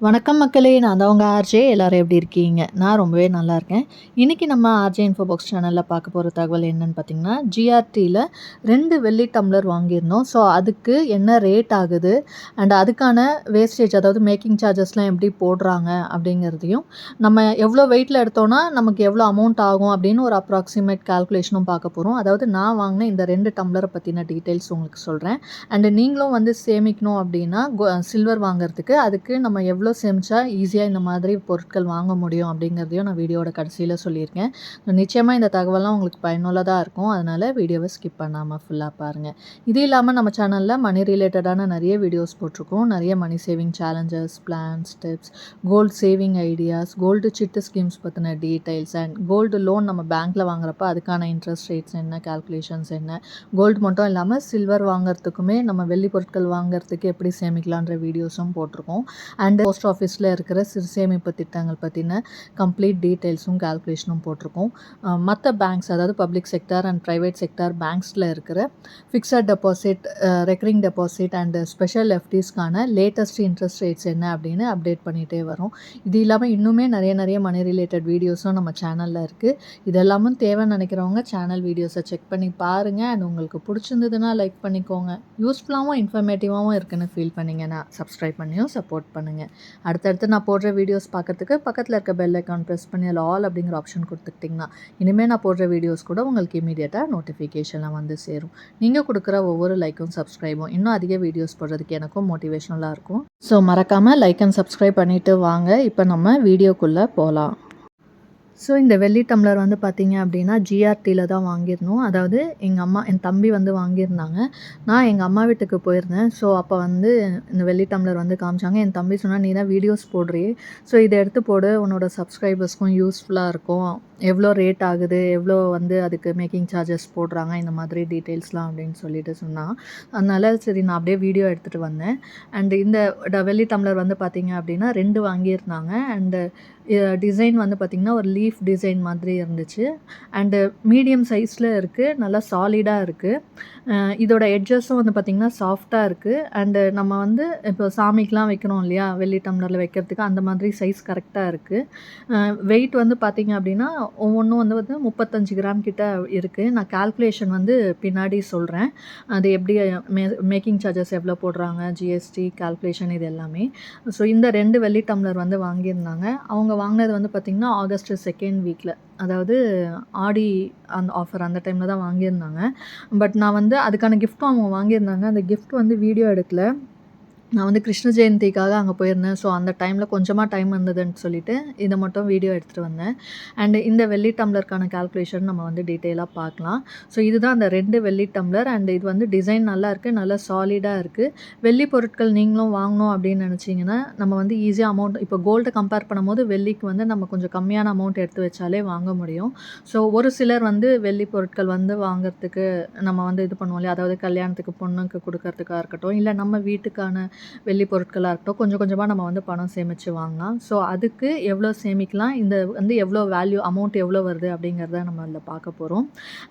வணக்கம் மக்களே நான் தான் உங்கள் ஆர்ஜே. எல்லோரும் எப்படி இருக்கீங்க? நான் ரொம்பவே நல்லா இருக்கேன். இன்றைக்கி நம்ம ஆர்ஜே இன்ஃபோ பாக்ஸ் சேனலில் பார்க்க போகிற தகவல் என்னென்னு பார்த்தீங்கன்னா ஜிஆர்டியில் ரெண்டு வெள்ளி டம்ளர் வாங்கியிருந்தோம். ஸோ அதுக்கு என்ன ரேட் ஆகுது? அண்ட் அதுக்கான வேஸ்டேஜ் அதாவது மேக்கிங் சார்ஜஸ்லாம் எப்படி போடுறாங்க அப்படிங்கிறதையும் நம்ம எவ்வளோ வெயிட்டில் எடுத்தோன்னா நமக்கு எவ்வளோ அமௌண்ட் ஆகும் அப்படின்னு ஒரு அப்ராக்சிமேட் கால்குலேஷனும் பார்க்க போகிறோம் அதாவது நான் வாங்கின இந்த ரெண்டு டம்ளரை பற்றின டீட்டெயில்ஸ் உங்களுக்கு சொல்கிறேன் அண்டு நீங்களும் வந்து சேமிக்கணும் அப்படின்னா சில்வர் வாங்குறதுக்கு அதுக்கு நம்ம எவ்வளோ எவ்வளோ சேமிச்சா ஈஸியாக இந்த மாதிரி பொருட்கள் வாங்க முடியும் அப்படிங்கிறதையும் நான் வீடியோட கடைசியில் சொல்லியிருக்கேன். நிச்சயமாக இந்த தகவலாம் உங்களுக்கு பயனுள்ளதாக இருக்கும். அதனால் வீடியோவை ஸ்கிப் பண்ணாமல் ஃபுல்லாக பாருங்கள் இது இல்லாமல் நம்ம சேனலில் மணி ரிலேட்டடான நிறைய வீடியோஸ் போட்டிருக்கோம். நிறைய money saving challenges plans tips gold saving ideas gold chit schemes பற்றின டீட்டெயில்ஸ் அண்ட் கோல்டு லோன் நம்ம பேங்க்கில் வாங்குறப்ப அதுக்கான இன்ட்ரெஸ்ட் ரேட்ஸ் என்ன கால்குலேஷன்ஸ் என்ன கோல்டு மட்டும் இல்லாமல் சில்வர் வாங்குறதுக்குமே நம்ம வெள்ளி பொருட்கள் வாங்குறதுக்கு எப்படி சேமிக்கலான்ற வீடியோஸும் போட்டிருக்கோம். அண்ட் போஸ்ட் ஆஃபீஸில் இருக்கிற சிறு சேமிப்பு திட்டங்கள் பற்றின கம்ப்ளீட் டீட்டெயில்ஸும் கால்குலேஷனும் போட்டிருக்கோம். மற்ற பேங்க்ஸ் அதாவது public sector and private sector பேங்க்ஸில் இருக்கிற fixed deposit recurring deposit and special எஃப்டிஸ்க்கான latest interest rates என்ன அப்படின்னு அப்டேட் பண்ணிகிட்டே வரும். இது இல்லாமல் இன்னுமே நிறைய நிறைய மணி ரிலேட்டட் வீடியோஸும் நம்ம சேனலில் இருக்குது இதெல்லாமும் தேவைன்னு நினைக்கிறவங்க சேனல் வீடியோஸை செக் பண்ணி பாருங்கள் அண்ட் உங்களுக்கு பிடிச்சிருந்ததுன்னா லைக் பண்ணிக்கோங்க. யூஸ்ஃபுல்லாகவும் இன்ஃபர்மேட்டிவாகவும் இருக்குன்னு ஃபீல் பண்ணிங்கன்னா சப்ஸ்கிரைப் பண்ணியும் சப்போர்ட் பண்ணுங்கள் அடுத்தடுத்து நான் போடுற வீடியோஸ் பார்க்கறதுக்கு பக்கத்தில் இருக்க பெல் ஐக்கான் ப்ரெஸ் பண்ணி அதில் ஆல் அப்படிங்கிற ஆப்ஷன் கொடுத்துக்கிட்டிங்கன்னா இனிமேல் நான் போடுற வீடியோஸ் கூட உங்களுக்கு இமீடியட்டாக நோட்டிஃபிகேஷனில் வந்து சேரும். நீங்கள் கொடுக்குற ஒவ்வொரு லைக்கும் சப்ஸ்கிரைபும் இன்னும் அதிக வீடியோஸ் போடுறதுக்கு எனக்கும் மோட்டிவேஷனலாக இருக்கும். ஸோ மறக்காமல் லைக் அண்ட் சப்ஸ்கிரைப் பண்ணிவிட்டு வாங்க. இப்போ நம்ம வீடியோக்குள்ளே போகலாம் ஸோ இந்த வெள்ளி டம்ளர் வந்து பார்த்திங்க அப்படின்னா ஜிஆர்டியில் தான் வாங்கியிருந்தோம். அதாவது எங்கள் அம்மா என் தம்பி வந்து வாங்கியிருந்தாங்க. நான் எங்கள் அம்மா வீட்டுக்கு போயிருந்தேன். ஸோ அப்போ வந்து இந்த வெள்ளி டம்ளர் வந்து காமிச்சாங்க. என் தம்பி சொன்னால் நீ தான் வீடியோஸ் போடுறியே ஸோ இதை எடுத்து போடு. உன்னோட சப்ஸ்கிரைபர்ஸ்க்கும் யூஸ்ஃபுல்லாக இருக்கும். எவ்வளோ ரேட் ஆகுது? எவ்வளோ வந்து அதுக்கு மேக்கிங் சார்ஜஸ் போடுறாங்க? இந்த மாதிரி டீட்டெயில்ஸ்லாம் அப்படின்னு சொல்லிட்டு சொன்னால் அதனால் சரி நான் அப்படியே வீடியோ எடுத்துகிட்டு வந்தேன். அண்டு இந்த வெள்ளி டம்ளர் வந்து பார்த்திங்க அப்படின்னா ரெண்டு வாங்கியிருந்தாங்க. அண்டு டிசைன் வந்து பார்த்திங்கன்னா ஒரு லீஃப் டிசைன் மாதிரி இருந்துச்சு. அண்டு மீடியம் சைஸில் இருக்குது நல்லா சாலிடாக இருக்குது இதோட எட்ஜஸும் வந்து பார்த்திங்கன்னா சாஃப்டாக இருக்குது அண்டு நம்ம வந்து இப்போ சாமிக்கெலாம் வைக்கிறோம் இல்லையா? வெள்ளி டம்ளரில் வைக்கிறதுக்கு அந்த மாதிரி சைஸ் கரெக்டாக இருக்குது வெயிட் வந்து பார்த்திங்க அப்படின்னா ஒவ்வொன்றும் வந்து வந்து முப்பத்தஞ்சு கிராம் கிட்ட இருக்குது நான் கால்குலேஷன் வந்து பின்னாடி சொல்கிறேன் அது எப்படி மே மேக்கிங் சார்ஜஸ் எவ்வளோ போடுறாங்க ஜிஎஸ்டி கால்குலேஷன் இது எல்லாமே. ஸோ இந்த ரெண்டு வெள்ளி டம்ளர் வந்து வாங்கியிருந்தாங்க. அவங்க வாங்கினது வந்து பார்த்திங்கன்னா ஆகஸ்ட் செகண்ட் செகண்ட் வீக்கில் அதாவது ஆடி அந்த ஆஃபர் அந்த டைமில் தான் வாங்கியிருந்தாங்க. பட் நான் வந்து அதுக்கான கிஃப்ட்டும் அவங்க வாங்கியிருந்தாங்க. அந்த கிஃப்ட் வந்து வீடியோ எடுக்கல. நான் வந்து கிருஷ்ண ஜெயந்திக்காக அங்கே போயிருந்தேன். ஸோ அந்த டைமில் கொஞ்சமாக டைம் இருந்ததுன்னு சொல்லிட்டு இதை மட்டும் வீடியோ எடுத்துகிட்டு வந்தேன். அண்டு இந்த வெள்ளி டம்ளருக்கான கால்குலேஷன் நம்ம வந்து டீட்டெயிலாக பார்க்கலாம். ஸோ இதுதான் அந்த ரெண்டு வெள்ளி டம்ளர் அண்ட் இது வந்து டிசைன் நல்லா இருக்குது நல்லா சாலிடாக இருக்குது வெள்ளி பொருட்கள் நீங்களும் வாங்கணும் அப்படின்னு நினச்சிங்கன்னா நம்ம வந்து ஈஸியாக அமௌண்ட் இப்போ கோல்டை கம்பேர் பண்ணும்போது வெள்ளிக்கு வந்து நம்ம கொஞ்சம் கம்மியான அமௌண்ட் எடுத்து வச்சாலே வாங்க முடியும். ஸோ ஒரு சிலர் வந்து வெள்ளி பொருட்கள் வந்து வாங்குறதுக்கு நம்ம வந்து இது பண்ணுவோம் இல்லையா? அதாவது கல்யாணத்துக்கு பொண்ணுக்கு கொடுக்கறதுக்காக இருக்கட்டும் இல்லை நம்ம வீட்டுக்கான வெள்ளி பொருட்களாக இருக்கட்டும் கொஞ்சம் கொஞ்சமாக நம்ம வந்து பணம் சேமித்து வாங்கலாம். ஸோ அதுக்கு எவ்வளோ சேமிக்கலாம்? இந்த வந்து எவ்வளோ வேல்யூ அமௌண்ட் எவ்வளோ வருது அப்படிங்கிறத நம்ம அதில் பார்க்க போகிறோம்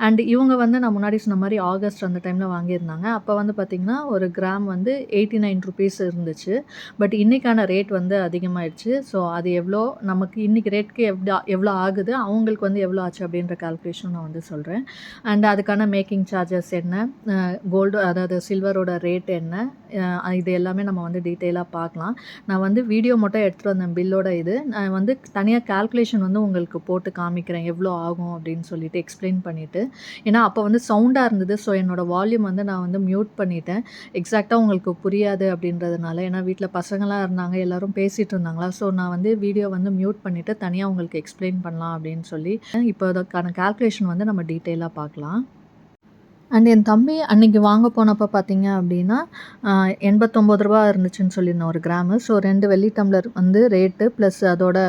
அண்ட் இவங்க வந்து நான் முன்னாடி சொன்ன மாதிரி ஆகஸ்ட் அந்த டைமில் வாங்கியிருந்தாங்க. அப்போ வந்து பார்த்திங்கன்னா ஒரு கிராம் வந்து எயிட்டி நைன் ருபீஸ் இருந்துச்சு. பட் இன்றைக்கான ரேட் வந்து அதிகமாகிடுச்சு ஸோ அது எவ்வளோ நமக்கு இன்றைக்கி ரேட்க்கு எவ்வளோ எவ்வளோ ஆகுது அவங்களுக்கு வந்து எவ்வளோ ஆச்சு அப்படின்ற கால்குலேஷன் நான் வந்து சொல்கிறேன் அண்ட் அதுக்கான மேக்கிங் சார்ஜஸ் என்ன? கோல்டு அதாவது சில்வரோட ரேட் என்ன? இது எல்லாமே எல்லாமே நம்ம வந்து டீட்டெயிலாக பார்க்கலாம். நான் வந்து வீடியோ மட்டும் எடுத்துகிட்டு வந்தேன் பில்லோட இது. நான் வந்து தனியாக கால்குலேஷன் வந்து உங்களுக்கு போட்டு காமிக்கிறேன் எவ்வளோ ஆகும் அப்படின்னு சொல்லிட்டு எக்ஸ்பிளைன் பண்ணிவிட்டு ஏன்னா அப்போ வந்து சவுண்டாக இருந்தது ஸோ என்னோடய வால்யூம் வந்து நான் வந்து மியூட் பண்ணிட்டேன். எக்ஸாக்டாக உங்களுக்கு புரியாது அப்படின்றதுனால ஏன்னா வீட்டில் பசங்களாம் இருந்தாங்க எல்லோரும் பேசிகிட்டு இருந்தாங்களா ஸோ நான் வந்து வீடியோ வந்து மியூட் பண்ணிவிட்டு தனியாக உங்களுக்கு எக்ஸ்பிளைன் பண்ணலாம் அப்படின்னு சொல்லி இப்போ அதுக்கான கால்குலேஷன் வந்து நம்ம டீட்டெயிலாக பார்க்கலாம். அண்ட் என் தம்பி அன்றைக்கி வாங்க போனப்போ பார்த்தீங்க அப்படின்னா எண்பத்தொம்போது ரூபா இருந்துச்சுன்னு சொல்லியிருந்தேன் ஒரு கிராமு. ஸோ ரெண்டு வெள்ளி டம்ளர் வந்து ரேட்டு ப்ளஸ் அதோட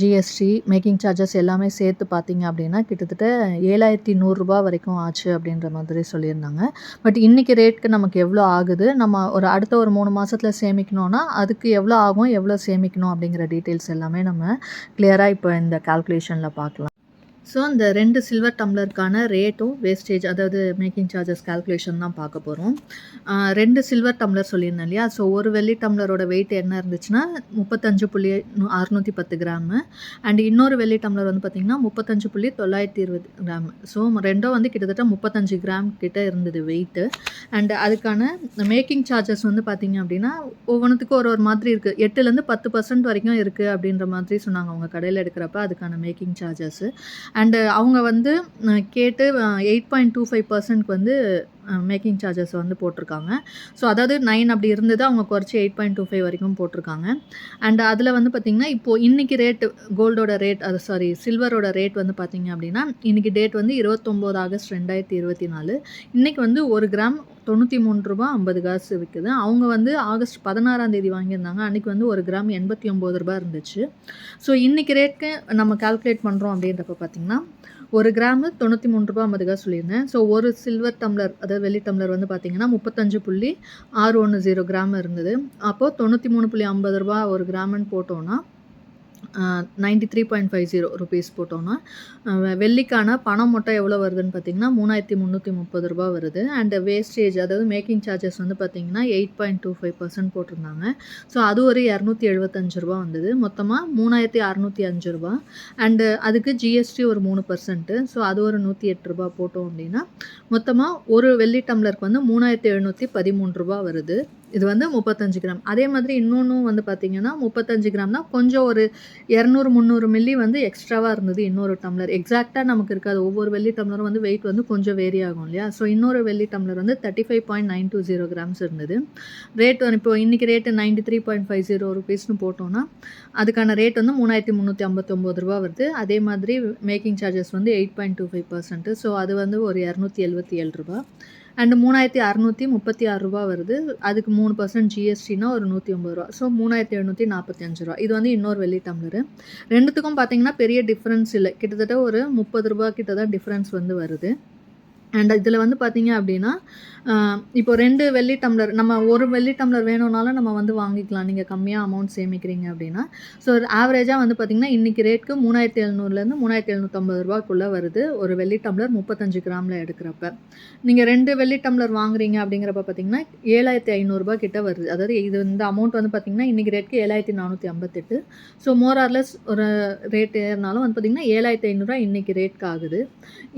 ஜிஎஸ்டி மேக்கிங் சார்ஜஸ் எல்லாமே சேர்த்து பார்த்தீங்க அப்படின்னா கிட்டத்தட்ட ஏழாயிரத்தி நூறுரூபா வரைக்கும் ஆச்சு அப்படின்ற மாதிரி சொல்லியிருந்தாங்க. பட் இன்றைக்கி ரேட்டுக்கு நமக்கு எவ்வளோ ஆகுது? நம்ம ஒரு அடுத்த ஒரு மூணு மாதத்தில் சேமிக்கணும்னா அதுக்கு எவ்வளோ ஆகும் எவ்வளோ சேமிக்கணும் அப்படிங்கிற டீட்டெயில்ஸ் எல்லாமே நம்ம கிளியராக இப்போ இந்த கால்குலேஷனில் பார்க்கலாம் ஸோ அந்த ரெண்டு சில்வர் டம்ளருக்கான ரேட்டும் வேஸ்டேஜ் அதாவது மேக்கிங் சார்ஜஸ் கால்குலேஷன் தான் பார்க்க போகிறோம் ரெண்டு சில்வர் டம்ளர் சொல்லியிருந்தேன் இல்லையா? ஸோ ஒரு வெள்ளி டம்ளரோட வெயிட் என்ன இருந்துச்சுன்னா முப்பத்தஞ்சு புள்ளி அறுநூற்றி பத்து கிராமு. அண்ட் இன்னொரு வெள்ளி டம்ளர் வந்து பார்த்திங்கன்னா முப்பத்தஞ்சு புள்ளி தொள்ளாயிரத்தி இருபது கிராம். ஸோ ரெண்டும் வந்து கிட்டத்தட்ட முப்பத்தஞ்சு கிராம் கிட்டே இருந்தது வெயிட்டு அண்ட் அதுக்கான மேக்கிங் சார்ஜஸ் வந்து பார்த்திங்க அப்படின்னா ஒவ்வொன்றுத்துக்கும் ஒரு ஒரு மாதிரி இருக்குது எட்டுலேருந்து பத்து பர்சன்ட் வரைக்கும் இருக்குது அப்படின்ற மாதிரி சொன்னாங்க அவங்க கடையில் எடுக்கிறப்ப அதுக்கான மேக்கிங் சார்ஜஸ்ஸு அண்டு அவங்க வந்து கேட்டு எயிட் பாயிண்ட் டூ ஃபைவ் பர்சன்ட்க்கு வந்து மேக்கிங் சார்ஜஸ் வந்து போட்டிருக்காங்க. ஸோ அதாவது நைன் அப்படி இருந்தது அவங்க குறைச்சி எயிட் பாயிண்ட் டூ ஃபைவ் வரைக்கும் போட்டிருக்காங்க. அண்ட் அதில் வந்து பார்த்திங்கன்னா இப்போது இன்றைக்கி ரேட்டு கோல்டோட ரேட் அது சாரி சில்வரோட ரேட் வந்து பார்த்திங்க அப்படின்னா இன்றைக்கி டேட் வந்து இருபத்தொம்போது ஆகஸ்ட் ரெண்டாயிரத்தி இருபத்தி நாலு. இன்றைக்கி வந்து ஒரு கிராம் தொண்ணூற்றி மூணு ரூபா ஐம்பது காசு விற்குது அவங்க வந்து ஆகஸ்ட் பதினாறாம் தேதி வாங்கியிருந்தாங்க. அன்றைக்கி வந்து ஒரு கிராம் எண்பத்தி ஒம்பது ரூபா இருந்துச்சு. ஸோ இன்றைக்கி ரேட்க்கு நம்ம கால்குலேட் பண்ணுறோம் அப்படின்றப்ப பார்த்திங்கன்னா ஒரு கிராமு தொண்ணூற்றி மூணு ரூபா ஐம்பது காசு சொல்லியிருந்தேன். ஸோ ஒரு சில்வர் டம்ளர் அதாவது வெள்ளி டம்ளர் வந்து பார்த்திங்கன்னா முப்பத்தஞ்சு புள்ளி ஆறு ஒன்று ஜீரோ கிராம் இருந்தது. அப்போது தொண்ணூற்றி மூணு புள்ளி ஐம்பது ரூபா ஒரு கிராமுன்னு போட்டோன்னா ninety three point five zero rupees போட்டோன்னா வெள்ளிக்கான பணம் மட்டும் எவ்வளோ வருதுன்னு பார்த்தீங்கன்னா மூணாயிரத்தி முந்நூற்றி முப்பது ரூபா வருது. அண்ட் வேஸ்டேஜ் அதாவது மேக்கிங் சார்ஜஸ் வந்து பார்த்தீங்கன்னா eight point two five percent போட்டிருந்தாங்க. ஸோ அது ஒரு இரநூத்தி எழுபத்தஞ்சு ரூபா வந்தது. மொத்தமாக மூணாயிரத்தி அறநூற்றி அஞ்சு ரூபா அண்டு அதுக்கு ஜிஎஸ்டி ஒரு மூணு பர்சன்ட்டு ஸோ அது ஒரு நூற்றி எட்டு ரூபா போட்டோம் அப்படின்னா மொத்தமாக ஒரு வெள்ளி டம்ளருக்கு வந்து மூணாயிரத்தி எழுநூற்றி பதிமூணு ரூபா வருது. இது வந்து முப்பத்தஞ்சு கிராம். அதே மாதிரி இன்னொன்றும் வந்து பார்த்தீங்கன்னா முப்பத்தஞ்சு கிராம்னா கொஞ்சம் ஒரு இரநூறு முந்நூறு மில்லி வந்து எக்ஸ்ட்ராவாக இருந்தது இன்னொரு டம்ளர் எக்ஸாக்டாக நமக்கு இருக்காது. ஒவ்வொரு வெள்ளி டம்ளரும் வந்து வெயிட் வந்து கொஞ்சம் வேரி ஆகும் இல்லையா? ஸோ இன்னொரு வெள்ளி டம்ளர் வந்து thirty five point nine two zero grams இருந்தது. ரேட் வந்து இப்போ இன்றைக்கி rate ninety three point five zero ருபீஸ்னு போட்டோன்னா அதுக்கான ரேட் வந்து மூணாயிரத்தி முந்நூற்றி ஐம்பத்தொம்போது ரூபா வருது. அதே மாதிரி மேக்கிங் சார்ஜஸ் வந்து eight point two five percent so அது வந்து ஒரு இரநூத்தி எழுபத்தி ஏழு ரூபா. அண்டு மூணாயிரத்தி அறநூற்றி முப்பத்தி ஆறு ரூபா வருது. அதுக்கு மூணு பர்சன்ட் ஜிஎஸ்டினா ஒரு நூற்றி ஐம்பது ரூபா. ஸோ மூணாயிரத்தி எழுநூற்றி நாற்பத்தி அஞ்சு ரூபா. இது வந்து இன்னொரு வெள்ளி டம்ளரு ரெண்டுத்துக்கும் பார்த்தீங்கன்னா பெரிய டிஃப்ரென்ஸ் இல்லை. கிட்டத்தட்ட ஒரு முப்பது ரூபா கிட்ட தான் டிஃப்ரென்ஸ் வந்து வருது. அண்ட் இதில் வந்து பார்த்தீங்க அப்படின்னா இப்போ ரெண்டு வெள்ளி டம்ளர் நம்ம ஒரு வெள்ளி டம்ளர் வேணும்னாலும் நம்ம வந்து வாங்கிக்கலாம். நீங்கள் கம்மியாக அமௌண்ட் சேமிக்கிறீங்க அப்படின்னா. ஸோ ஆவரேஜாக வந்து பார்த்தீங்கன்னா இன்றைக்கி ரேட்க்கு மூணாயிரத்தி எழுநூறுலேருந்து மூணாயிரத்தி எழுநூற்றம்பது ரூபாய்க்குள்ளே வருது. ஒரு வெள்ளி டம்ளர் முப்பத்தஞ்சு கிராமில் எடுக்கிறப்ப. நீங்கள் ரெண்டு வெள்ளி டம்ளர் வாங்குறீங்க அப்படிங்கிறப்ப பார்த்தீங்கன்னா ஏழாயிரத்தி ஐநூறுரூபா கிட்ட வருது. அதாவது இது இந்த அமௌண்ட் வந்து பார்த்தீங்கன்னா இன்றைக்கி ரேட்க்கு ஏழாயிரத்தி நானூற்றி ஐம்பத்தெட்டு. ஸோ மோரார்லெஸ் ஒரு ரேட் ஏறினாலும் வந்து பார்த்திங்கன்னா ஏழாயிரத்தி ஐநூறுரூவா இன்றைக்கி ரேட்க்கு ஆகுது.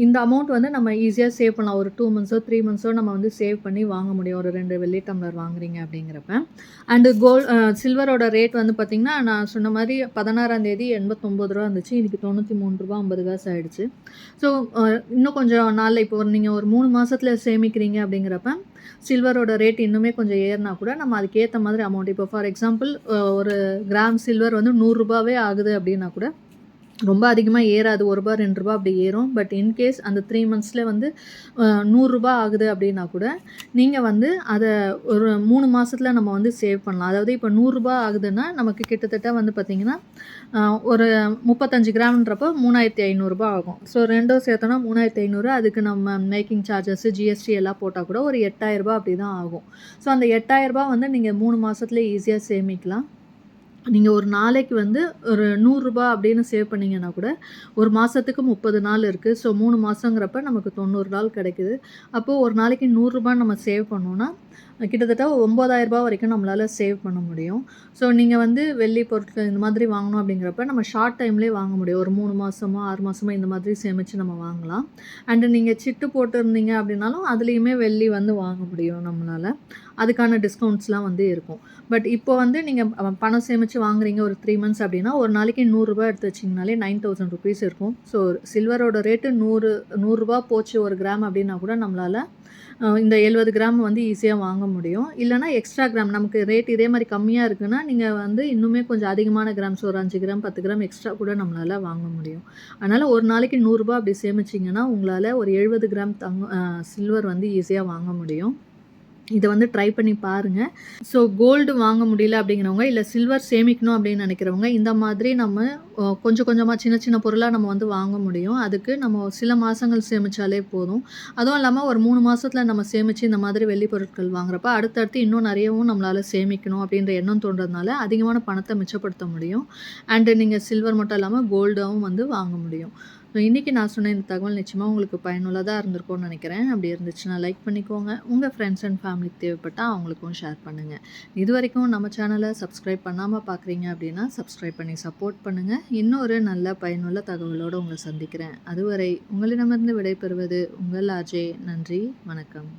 இந்த அமௌண்ட் வந்து நம்ம ஈஸியாக சேவ் சேவ் பண்ணலாம் ஒரு டூ மந்த்ஸோ த்ரீ மந்த்ஸோ நம்ம வந்து சேவ் பண்ணி வாங்க முடியும். ஒரு ரெண்டு வெள்ளி டம்ளர் வாங்குறீங்க அப்படிங்கிறப்ப. அண்டு கோல் சில்வரோட ரேட் வந்து பார்த்திங்கன்னா நான் சொன்ன மாதிரி பதினாறாம் தேதி எண்பத்தொம்பது ரூபா இருந்துச்சு. இன்றைக்கி தொண்ணூற்றி மூணு ரூபா ஐம்பது காசு ஆயிடுச்சு. ஸோ இன்னும் கொஞ்சம் நாளில் இப்போ ஒரு நீங்கள் ஒரு மூணு மாதத்தில் சேமிக்கிறீங்க அப்படிங்கிறப்ப சில்வரோட ரேட் இன்னுமே கொஞ்சம் ஏறினா கூட நம்ம அதுக்கேற்ற மாதிரி அமௌண்ட் இப்போ ஃபார் எக்ஸாம்பிள் ஒரு கிராம் சில்வர் வந்து நூறுரூபாவே ஆகுது அப்படின்னா கூட ரொம்ப அதிகமாக ஏறாது. ஒரு ரூபா ரெண்டு ரூபா அப்படி ஏறும். பட் இன்கேஸ் அந்த த்ரீ மந்த்ஸில் வந்து நூறுரூபா ஆகுது அப்படின்னா கூட நீங்கள் வந்து அதை ஒரு மூணு மாதத்தில் நம்ம வந்து சேவ் பண்ணலாம். அதாவது இப்போ நூறுரூபா ஆகுதுன்னா நமக்கு கிட்டத்தட்ட வந்து பார்த்திங்கன்னா ஒரு முப்பத்தஞ்சு கிராம்ன்றப்போ மூணாயிரத்தி ஐநூறுரூபா ஆகும். ஸோ ரெண்டும் சேர்த்தோன்னா மூணாயிரத்தி ஐநூறு. அதுக்கு நம்ம மேக்கிங் சார்ஜஸ் ஜிஎஸ்டி எல்லாம் போட்டால் கூட ஒரு எட்டாயிரரூபா அப்படி தான் ஆகும். ஸோ அந்த எட்டாயிரரூபா வந்து நீங்கள் மூணு மாதத்துல ஈஸியாக சேமிக்கலாம். நீங்கள் ஒரு நாளைக்கு வந்து ஒரு நூறுரூபா அப்படின்னு சேவ் பண்ணீங்கன்னா கூட ஒரு மாதத்துக்கு முப்பது நாள் இருக்குது ஸோ மூணு மாதங்கிறப்ப நமக்கு தொண்ணூறு நாள் கிடைக்குது. அப்போது ஒரு நாளைக்கு நூறுரூபா நம்ம சேவ் பண்ணோன்னா கிட்டத்தட்ட ஒம்பதாயிரரூபா வரைக்கும் நம்மளால் சேவ் பண்ண முடியும். ஸோ நீங்கள் வந்து வெள்ளி பொருட்கள் இந்த மாதிரி வாங்கணும் அப்படிங்கிறப்ப நம்ம ஷார்ட் டைம்லேயே வாங்க முடியும். ஒரு மூணு மாதமோ ஆறு மாதமோ இந்த மாதிரி சேமித்து நம்ம வாங்கலாம். அண்டு நீங்கள் சிட்டு போட்டிருந்தீங்க அப்படின்னாலும் அதுலேயுமே வெள்ளி வந்து வாங்க முடியும் நம்மளால். அதுக்கான டிஸ்கவுண்ட்ஸ்லாம் வந்து இருக்கும். பட் இப்போ வந்து நீங்கள் பணம் சேமித்து வாங்குறீங்க ஒரு த்ரீ மந்த்ஸ் அப்படின்னா ஒரு நாளைக்கு நூறுரூபா எடுத்து வச்சிங்கனாலே நைன் தௌசண்ட் ருபீஸ் இருக்கும். ஸோ சில்வரோட ரேட்டு நூறு நூறுரூபா போச்சு ஒரு கிராம் அப்படின்னா கூட நம்மளால் இந்த எழுபது கிராம் வந்து ஈஸியாக வாங்க முடியும். இல்லைனா எக்ஸ்ட்ரா கிராம் நமக்கு ரேட் இதே மாதிரி கம்மியாக இருக்குன்னா நீங்கள் வந்து இன்னுமே கொஞ்சம் அதிகமான கிராம்ஸ் ஒரு அஞ்சு கிராம் பத்து கிராம் எக்ஸ்ட்ரா கூட நம்மளால் வாங்க முடியும். அதனால் ஒரு நாளைக்கு நூறுரூபா அப்படி சேமிச்சிங்கன்னா உங்களால் ஒரு எழுபது கிராம் தங்க சில்வர் வந்து ஈஸியாக வாங்க முடியும். இதை வந்து ட்ரை பண்ணி பாருங்கள் ஸோ கோல்டு வாங்க முடியல அப்படிங்கிறவங்க இல்லை சில்வர் சேமிக்கணும் அப்படின்னு நினைக்கிறவங்க இந்த மாதிரி நம்ம கொஞ்சம் கொஞ்சமாக சின்ன சின்ன பொருளாக நம்ம வந்து வாங்க முடியும். அதுக்கு நம்ம சில மாதங்கள் சேமித்தாலே போதும். அதுவும் இல்லாமல் ஒரு மூணு மாதத்தில் நம்ம சேமித்து இந்த மாதிரி வெள்ளி பொருட்கள் வாங்குறப்ப அடுத்தடுத்து இன்னும் நிறையவும் நம்மளால் சேமிக்கணும் அப்படின்ற எண்ணம் தோன்றதுனால அதிகமான பணத்தை மிச்சப்படுத்த முடியும். அண்டு நீங்கள் சில்வர் மட்டும் இல்லாமல் கோல்டாகவும் வந்து வாங்க முடியும். இன்றைக்கி நான் சொன்ன இந்த தகவல் நிச்சயமாக உங்களுக்கு பயனுள்ளதாக இருந்திருக்கும்னு நினைக்கிறேன். அப்படி இருந்துச்சுன்னா லைக் பண்ணிக்கோங்க. உங்கள் ஃப்ரெண்ட்ஸ் அண்ட் ஃபேமிலிக்கு தேவைப்பட்டால் அவங்களுக்கும் ஷேர் பண்ணுங்கள் இது வரைக்கும் நம்ம சேனலை சப்ஸ்கிரைப் பண்ணாமல் பார்க்குறீங்க அப்படின்னா சப்ஸ்கிரைப் பண்ணி சப்போர்ட் பண்ணுங்கள் இன்னொரு நல்ல பயனுள்ள தகவலோடு உங்களை சந்திக்கிறேன். அதுவரை உங்களிடமிருந்து விடைபெறுவது உங்கள் அஜய் நன்றி. வணக்கம்.